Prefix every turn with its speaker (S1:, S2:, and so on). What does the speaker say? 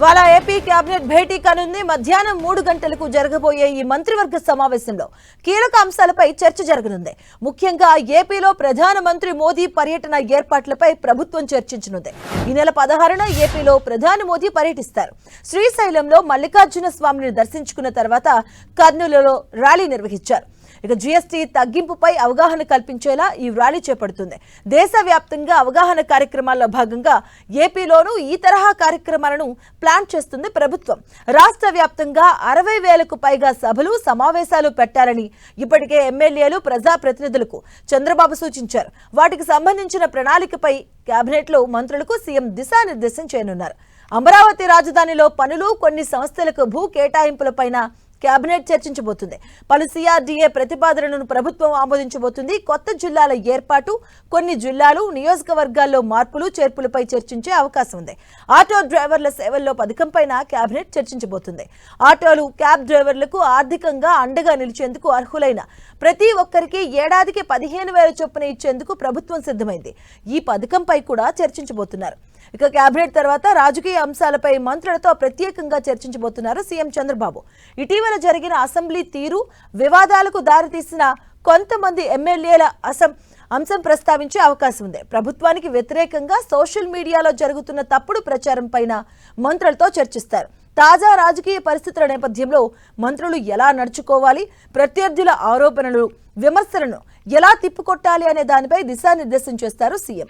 S1: ఇవాళ AP cabinet భేటీ కానుంది. మధ్యాహ్నం మూడు గంటలకు జరగబోయే ఈ మంత్రివర్గ సమావేశంలో కీలక అంశాలపై చర్చ జరగనుంది. ముఖ్యంగా ఏపీలో ప్రధానమంత్రి మోదీ పర్యటన ఏర్పాట్లపై ప్రభుత్వం చర్చించనుంది. ఈ నెల పదహారున ఏపీలో ప్రధాని మోదీ పర్యటిస్తారు. శ్రీశైలంలో మల్లికార్జున స్వామిని దర్శించుకున్న తర్వాత కర్నూలులో ర్యాలీ నిర్వహించారు. ఇక జీఎస్టీ తగ్గింపుపై అవగాహన కల్పించేలా ఈ ర్యాలీ చేపడుతుంది. దేశవ్యాప్తంగా అవగాహన కార్యక్రమాల్లో భాగంగా ఏపీలోనూ ఈ తరహా కార్యక్రమాలను ప్లాన్ చేస్తుంది ప్రభుత్వం. రాష్ట్ర వ్యాప్తంగా అరవై వేలకు పైగా సభలు సమావేశాలు పెట్టాలని ఇప్పటికే ఎమ్మెల్యేలు ప్రజాప్రతినిధులకు చంద్రబాబు సూచించారు. వాటికి సంబంధించిన ప్రణాళికపై కేబినెట్లో మంత్రులకు సీఎం దిశానిర్దేశం చేయనున్నారు. అమరావతి రాజధానిలో పనులు కొన్ని సంస్థలకు భూ కేటాయింపులపైన కేబినెట్ చర్చించబోతుంది. పలు సిఆర్డీఏ ప్రతిపాదనలను ప్రభుత్వం ఆమోదించబోతుంది. కొత్త జిల్లాల ఏర్పాటు కొన్ని జిల్లాలు నియోజకవర్గాల్లో మార్పులు చేర్పులపై చర్చించే అవకాశం ఉంది. ఆటో డ్రైవర్ల సేవల్లో పథకంపైన కేబినెట్ చర్చించబోతుంది. ఆటోలు క్యాబ్ డ్రైవర్లకు ఆర్థికంగా అండగా నిలిచేందుకు అర్హులైన ప్రతి ఒక్కరికి ఏడాదికి పదిహేను వేల చొప్పున ఇచ్చేందుకు ప్రభుత్వం సిద్ధమైంది. ఈ పథకంపై కూడా చర్చించబోతున్నారు. ఇక కేబినెట్ తర్వాత రాజకీయ అంశాలపై మంత్రులతో ప్రత్యేకంగా చర్చించబోతున్నారు సీఎం చంద్రబాబు. ఇటీవల జరిగిన అసెంబ్లీ తీరు వివాదాలకు దారితీసిన కొంతమంది ఎమ్మెల్యేల అసం అంశం ప్రస్తావించే అవకాశం ఉంది. ప్రభుత్వానికి వ్యతిరేకంగా సోషల్ మీడియాలో జరుగుతున్న తప్పుడు ప్రచారం పైన మంత్రులతో చర్చిస్తారు. తాజా రాజకీయ పరిస్థితుల నేపథ్యంలో మంత్రులు ఎలా నడుచుకోవాలి ప్రత్యర్థుల ఆరోపణలు విమర్శలను ఎలా తిప్పికొట్టాలి అనే దానిపై దిశానిర్దేశం చేస్తారు సీఎం.